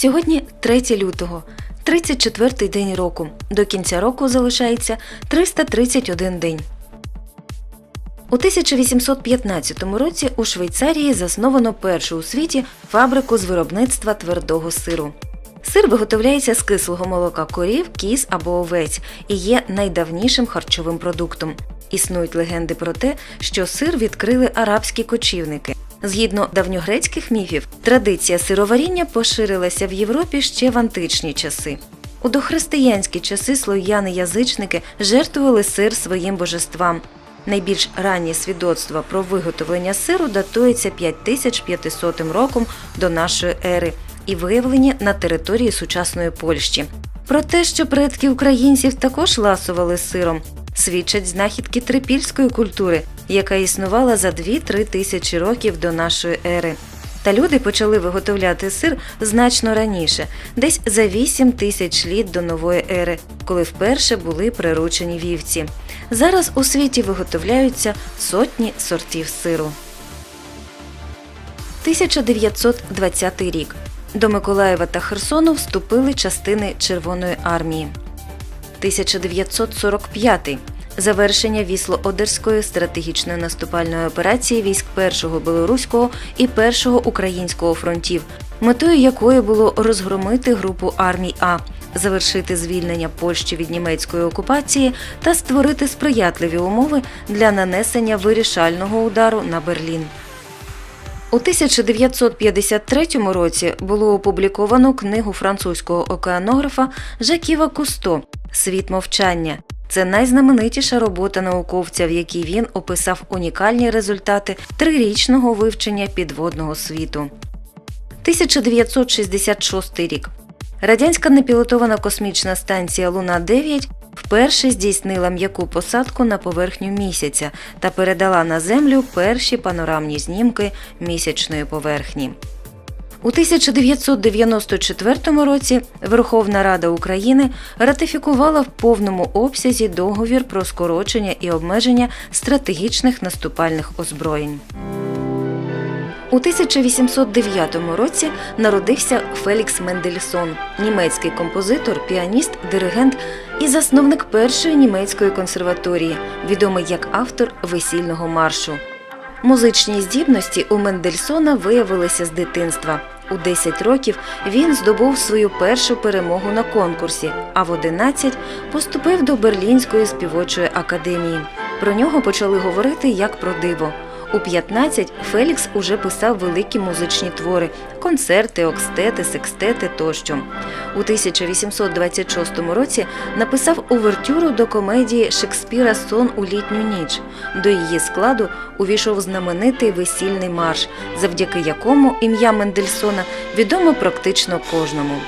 Сьогодні 3 лютого, 34-й день року. До кінця року залишається 331 день. У 1815 році у Швейцарії засновано першу у світі фабрику з виробництва твердого сиру. Сир виготовляється з кислого молока корів, кіз або овець і є найдавнішим харчовим продуктом. Існують легенди про те, що сир відкрили арабські кочівники. Згідно давньогрецьких міфів, традиція сироваріння поширилася в Європі ще в античні часи. У дохристиянські часи слов'яни-язичники жертвували сир своїм божествам. Найбільш ранні свідоцтва про виготовлення сиру датуються 5500 роком до нашої ери і виявлені на території сучасної Польщі. Про те, що предки українців також ласували сиром, свідчать знахідки трипільської культури, яка існувала за 2-3 тисячі років до нашої ери. Та люди почали виготовляти сир значно раніше, десь за 8 тисяч літ до нової ери, коли вперше були приручені вівці. Зараз у світі виготовляються сотні сортів сиру. 1920 рік. До Миколаєва та Херсону вступили частини Червоної армії. 1945. Завершення Вісло-Одерської стратегічної наступальної операції військ Першого Білоруського і Першого Українського фронтів, метою якої було розгромити групу армій А, завершити звільнення Польщі від німецької окупації та створити сприятливі умови для нанесення вирішального удару на Берлін. У 1953 році було опубліковано книгу французького океанографа Жаківа Кусто Світ мовчання. Це найзнаменитіша робота науковця, в якій він описав унікальні результати трирічного вивчення підводного світу. 1966 рік. Радянська непілотована космічна станція Луна 9 вперше здійснила м'яку посадку на поверхню місяця та передала на Землю перші панорамні знімки місячної поверхні. У 1994 році Верховна Рада України ратифікувала в повному обсязі договір про скорочення і обмеження стратегічних наступальних озброєнь. У 1809 році народився Фелікс Мендельсон, німецький композитор, піаніст, диригент і засновник першої німецької консерваторії, відомий як автор весільного маршу. Музичні здібності у Мендельсона виявилися з дитинства. У 10 років він здобув свою першу перемогу на конкурсі, а в 11 поступив до Берлінської співочої академії. Про нього почали говорити як про диво. У 15 Фелікс уже писав великі музичні твори, концерти, окстети, секстети тощо. У 1826 році написав увертюру до комедії Шекспіра Сон у літню ніч. До її складу увійшов знаменитий весільний марш, завдяки якому ім'я Мендельсона відомо практично кожному.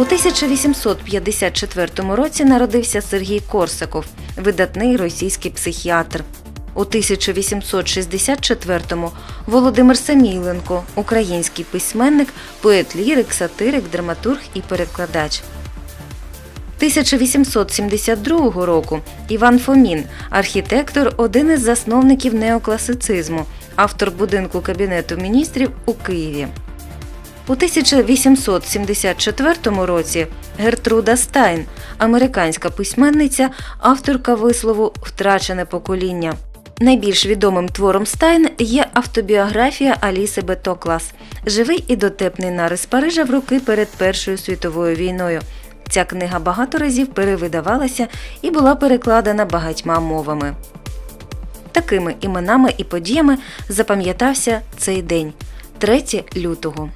У 1854 році народився Сергій Корсаков, видатний російський психіатр. У 1864-му Володимир Самійленко, український письменник, поет лірик, сатирик, драматург і перекладач. 1872 року Іван Фомін, архітектор, один із засновників неокласицизму, автор будинку Кабінету міністрів у Києві. У 1874 році Гертруда Стайн, американська письменниця, авторка вислову Втрачене покоління. Найбільш відомим твором Стайн є автобіографія Аліси Бетоклас, живий і дотепний нарис Парижа в роки перед Першою світовою війною. Ця книга багато разів перевидавалася і була перекладена багатьма мовами. Такими іменами і подіями запам'ятався цей день 3 лютого.